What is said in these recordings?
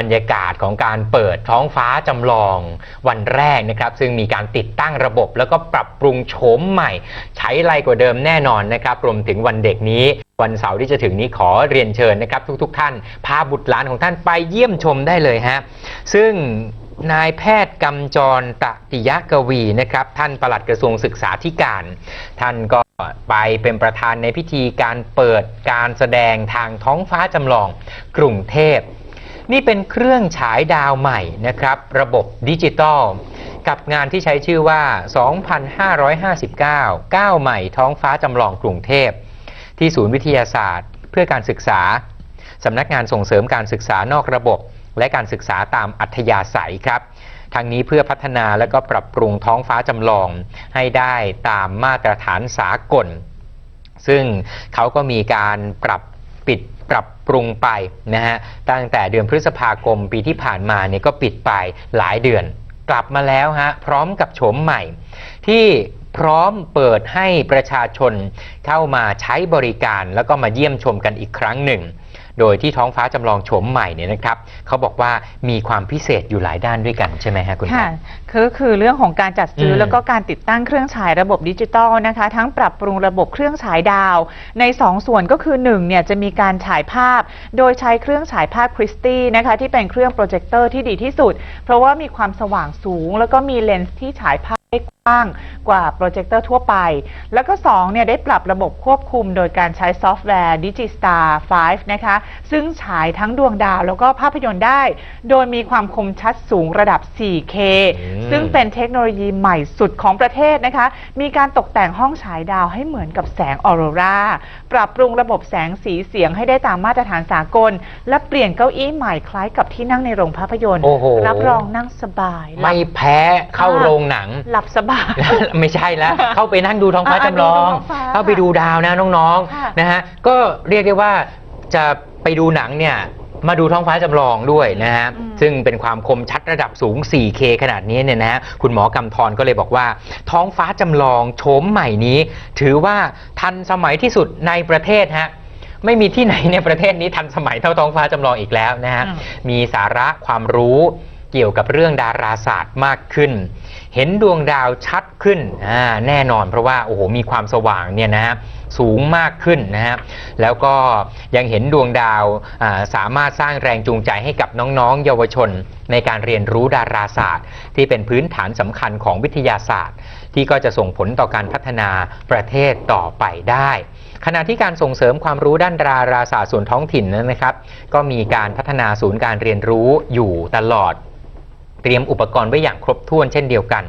บรรยากาศของการเปิดท้องฟ้าจำลองวันแรกนะครับ ซึ่งมีการติดตั้งระบบ แล้วก็ปรับปรุงโฉมใหม่ ใช้ไรกว่าเดิมแน่นอนนะครับรวมถึงวันเด็กนี้วันเสาร์ที่จะถึงนี้ขอเรียนเชิญนะครับ ทุกๆทท่าน พาบุตรหลานของท่านไปเยี่ยมชมได้เลยฮะซึ่งนายแพทย์กำจรตติยกวีนะครับ ท่านปลัดกระทรวงศึกษาธิการ ท่านก็ไปเป็นประธานในพิธีการเปิดการแสดงทางท้องฟ้าจำลองกรุงเทพ นี่เป็นเครื่องฉายดาวใหม่นะครับ ระบบดิจิตอลกับงานที่ใช้ชื่อว่า 2,559ก้าใหม่ท้องฟ้าจำลองกรุงเทพ ที่ศูนย์วิทยาศาสตร์ เพื่อการศึกษาสำนักงานส่งเสริมการศึกษานอกระบบ และการศึกษาตามอัธยาศัยครับทางนี้เพื่อพัฒนาและก็ปรับปรุงท้องฟ้าจำลองให้ได้ตามมาตรฐานสากล ซึ่งเขาก็มีการปรับ ปิดปรับปรุงไปนะฮะตั้งแต่เดือนพฤษภาคมปีที่ผ่านมาเนี่ยก็ปิดไปหลายเดือน กลับมาแล้วฮะพร้อมกับโฉมใหม่ ที่พร้อมเปิดให้ประชาชนเข้ามาใช้บริการแล้วก็มาเยี่ยมชมกันอีกครั้งหนึ่ง โดยที่ท้องฟ้าจำลองโฉมใหม่เนี่ยนะครับเขาบอกว่ามีความพิเศษอยู่หลายด้านด้วยกันใช่ไหมฮะคุณค่ะแพทย์คือคือเรื่องของการจัดซื้ออมแล้วก็การติดตั้งเครื่องฉายระบบดิจิตอลนะคะทั้งปรับปรุงระบบเครื่องฉายดาว ใน 2 ส่วนก็คือ1เนี่ยจะมีการฉายภาพ โดยใช้เครื่องฉายภาพคริสตี้นะคะที่เป็นเครื่องโปรเจคเตอร์ที่ดีที่สุด เพราะว่ามีความสว่างสูง แล้วก็มีเลนส์ที่ฉายภาพได้ กว้างกว่าโปรเจคเตอร์ทั่วไป แล้วก็2เนี่ยได้ปรับระบบควบคุมโดยการใช้ซอฟต์แวร์ Digistar 5 นะคะ ซึ่งฉายทั้งดวงดาวแล้วก็ภาพยนตร์ได้ โดยมีความคมชัดสูงระดับ 4K อืมซึ่งเป็นเทคโนโลยีใหม่สุดของประเทศนะคะ มีการตกแต่งห้องฉายดาวให้เหมือนกับแสงออโรราปรับปรุงระบบแสงสีเสียงให้ได้ตามมาตรฐานสากล และเปลี่ยนเก้าอี้ใหม่คล้ายกับที่นั่งในโรงภาพยนตร์โอ้โหรับรองนั่งสบายหลัไม่บแพ้เข้าโรงหนัง หลับสบายไม่ใช่แล้ว เข้าไปนั่งดูท้องฟ้าอะจำลองดูท้องฟ้าเข้าไปดูดาวนะน้องค่ะๆนะฮะก็เรียกได้ว่าจะไปดูหนังเนี่ยมาดูท้องฟ้าจำลองด้วยนะฮะอืม ซึ่งเป็นความคมชัดระดับสูง 4K ขนาดนี้เนี่ยนะฮะคุณหมอกำธรก็เลยบอกว่า ท้องฟ้าจำลองโฉมใหม่นี้ ถือว่าทันสมัยที่สุดในประเทศฮะไม่มีที่ไหนในประเทศนี้ทันสมัยเท่าท้องฟ้าจำลองอีกแล้วนะฮะ อืม มีสาระความรู้เกี่ยวกับเรื่องดาราศาสตร์มากขึ้น เห็นดวงดาวชัดขึ้นแน่นอนเพราะว่าโอ้โหมีความสว่างเนี่ยนะฮะสูงมากขึ้นนะฮะแล้วก็ยังเห็นดวงดาวสามารถสร้างแรงจูงใจให้กับน้องๆ เยาวชน ในการเรียนรู้ดาราศาสตร์ ที่เป็นพื้นฐานสำคัญของวิทยาศาสตร์ ที่ก็จะส่งผลต่อการพัฒนาประเทศต่อไปได้ขณะที่การส่งเสริมความรู้ด้านดาราศาสตร์ส่วนท้องถิ่นนั้นนะครับ ก็มีการพัฒนาศูนย์การเรียนรู้อยู่ตลอด เตรียมอุปกรณ์ไว้อย่างครบถ้วนเช่นเดียวกัน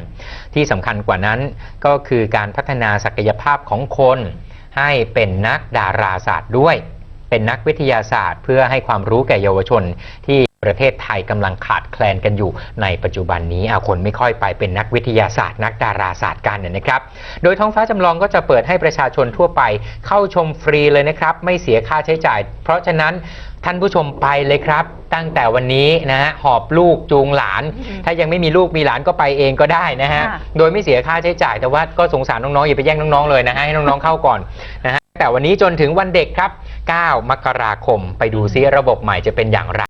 ที่สำคัญกว่านั้นก็คือการพัฒนาศักยภาพของคน ให้เป็นนักดาราศาสตร์ด้วย เป็นนักวิทยาศาสตร์ เพื่อให้ความรู้แก่เยาวชนที่ ประเทศไทยกำลังขาดแคลนกันอยู่ในปัจจุบันนี้อาคนไม่ค่อยไปเป็นนักวิทยาศาสตร์ นักดาราศาสตร์กันเนี่ยนะครับ โดยท้องฟ้าจำลองก็จะเปิดให้ประชาชนทั่วไปเข้าชมฟรีเลยนะครับ ไม่เสียค่าใช้จ่าย เพราะฉะนั้นท่านผู้ชมไปเลยครับ ตั้งแต่วันนี้นะฮะหอบลูกจูงหลานอืมถ้ายังไม่มีลูกมีหลานก็ไปเองก็ได้นะฮะค่ะโดยไม่เสียค่าใช้จ่ายแต่ว่าก็สงสารน้องๆอย่าไปแย่งน้องๆเลยนะฮะให้น้องๆเข้าก่อนนะฮะแต่วันนี้จนถึงวันเด็กครับ 9 มกราคมไปดูซิระบบใหม่จะเป็นอย่างไร